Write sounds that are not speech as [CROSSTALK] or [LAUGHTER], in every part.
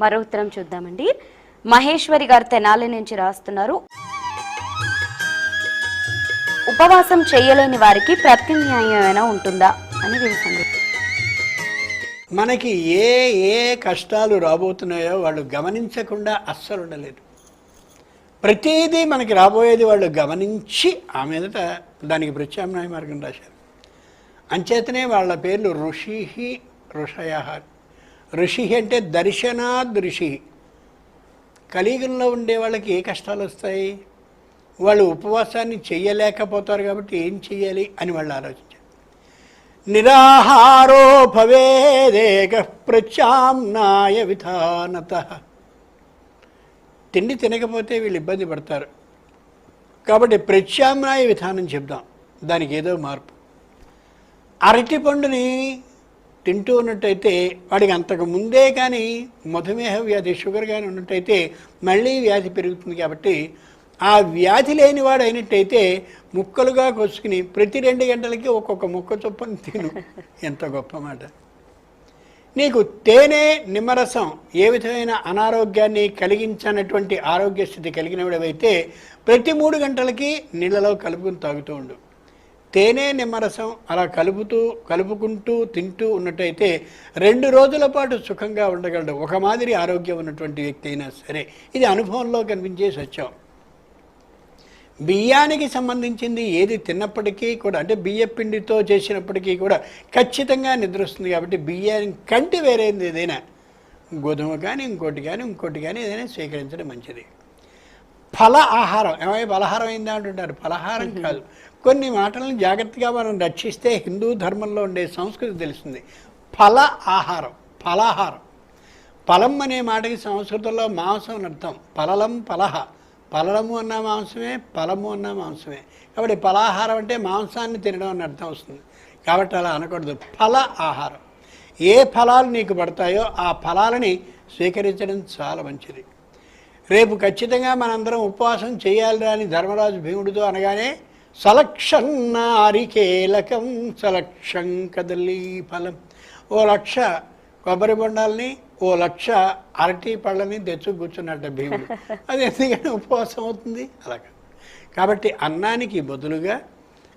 మరో ఉత్తరం చూద్దామండి. మహేశ్వరి గారు తెనాలి నుంచి రాస్తున్నారు. ఉపవాసం చేయలేని వారికి ప్రత్యామ్నాయం ఏమైనా ఉంటుందా అని సందేహం. మనకి ఏ ఏ కష్టాలు రాబోతున్నాయో వాళ్ళు గమనించకుండా అస్సలు ఉండలేదు ప్రతిదీ మనకి రాబోయేది వాళ్ళు గమనించి ఆ మీదట దానికి ప్రత్యామ్నాయ మార్గం రాశారు. అంచేతనే వాళ్ళ పేర్లు ఋషి ఋషయ ఋషి అంటే దర్శనాద్ ఋషి కలియుగంలో ఉండే వాళ్ళకి ఏ కష్టాలు వస్తాయి? వాళ్ళు ఉపవాసాన్ని చెయ్యలేకపోతారు కాబట్టి ఏం చెయ్యాలి అని వాళ్ళు ఆలోచించారు. నిరాహారో భవేదేక ప్రత్యామ్నాయ విధానత. తిండి తినకపోతే వీళ్ళు ఇబ్బంది పడతారు. కాబట్టి ప్రత్యామ్నాయ విధానం చెప్దాం. దానికి ఏదో మార్పు. అరటి పండుని తింటూ ఉన్నట్టయితే వాడికి అంతకు ముందే కానీ మధుమేహ వ్యాధి షుగర్ కానీ ఉన్నట్టయితే మళ్ళీ వ్యాధి పెరుగుతుంది కాబట్టి ఆ వ్యాధి లేనివాడు అయినట్టయితే ముక్కలుగా కొసుకుని ప్రతి రెండు గంటలకి ఒక్కొక్క ముక్క చొప్పున తిను. ఎంత గొప్ప మాట. నీకు తేనె నిమ్మరసం ఏ విధమైన అనారోగ్యాన్ని కలిగించనటువంటి ఆరోగ్య స్థితి కలిగినవిడవైతే ప్రతి మూడు గంటలకి నీళ్ళలో కలుపుకుని తాగుతూ ఉండు. తేనె నిమ్మరసం అలా కలుపుతూ కలుపుకుంటూ తింటూ ఉన్నట్టయితే రెండు రోజుల పాటు సుఖంగా ఉండగలడు. ఒక మాదిరి ఆరోగ్యం ఉన్నటువంటి వ్యక్తి అయినా సరే. ఇది అనుభవంలో కనిపించే సత్యం. బియ్యానికి సంబంధించింది ఏది తిన్నప్పటికీ కూడా అంటే బియ్యపిండితో చేసినప్పటికీ కూడా ఖచ్చితంగా నిద్రొస్తుంది కాబట్టి బియ్యాన్ని కంటి వేరేది ఏదైనా గోధుమ కానీ ఇంకోటి కానీ ఇంకోటి కానీ ఏదైనా స్వీకరించడం మంచిది. ఫల ఆహారం. ఏమై పలహారం అయిందా అంటుంటారు? పలహారం కాదు. కొన్ని మాటలను జాగ్రత్తగా మనం రక్షిస్తే హిందూ ధర్మంలో ఉండే సంస్కృతి తెలుస్తుంది. ఫల ఆహారం. ఫలాహారం. ఫలం అనే మాటకి సంస్కృతంలో మాంసం అని అర్థం. పలలం పలహ పలలము అన్న మాంసమే ఫలము అన్న మాంసమే. కాబట్టి ఫలాహారం అంటే మాంసాన్ని తినడం అని అర్థం వస్తుంది. కాబట్టి అలా అనకూడదు. ఫల ఆహారం. ఏ ఫలాలు నీకు పడతాయో ఆ ఫలాలని స్వీకరించడం చాలా మంచిది. రేపు ఖచ్చితంగా మనందరం ఉపవాసం చేయాలి అని ధర్మరాజు భీముడితో అనగానే సలక్షన్నారికేలకం సలక్షం కదలి ఫలం. ఓ లక్ష కొబ్బరి బొండాలని ఓ లక్ష అరటి పళ్ళని తెచ్చు కూర్చున్నట్ట భీముడు. [LAUGHS] అది ఎందుకని ఉపవాసం అవుతుంది? అలాగా కాబట్టి అన్నానికి బదులుగా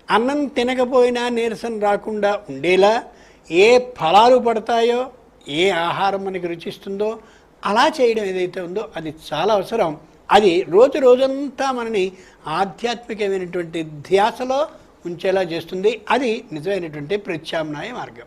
అన్నం తినకపోయినా నీరసం రాకుండా ఉండేలా ఏ ఫలాలు పడతాయో ఏ ఆహారం మనకి రుచిస్తుందో అలా చేయడం ఏదైతే ఉందో అది చాలా అవసరం. అది రోజు రోజంతా మనని ఆధ్యాత్మికమైనటువంటి ధ్యాసలో ఉంచేలా చేస్తుంది. అది నిజమైనటువంటి ప్రత్యామ్నాయ మార్గం.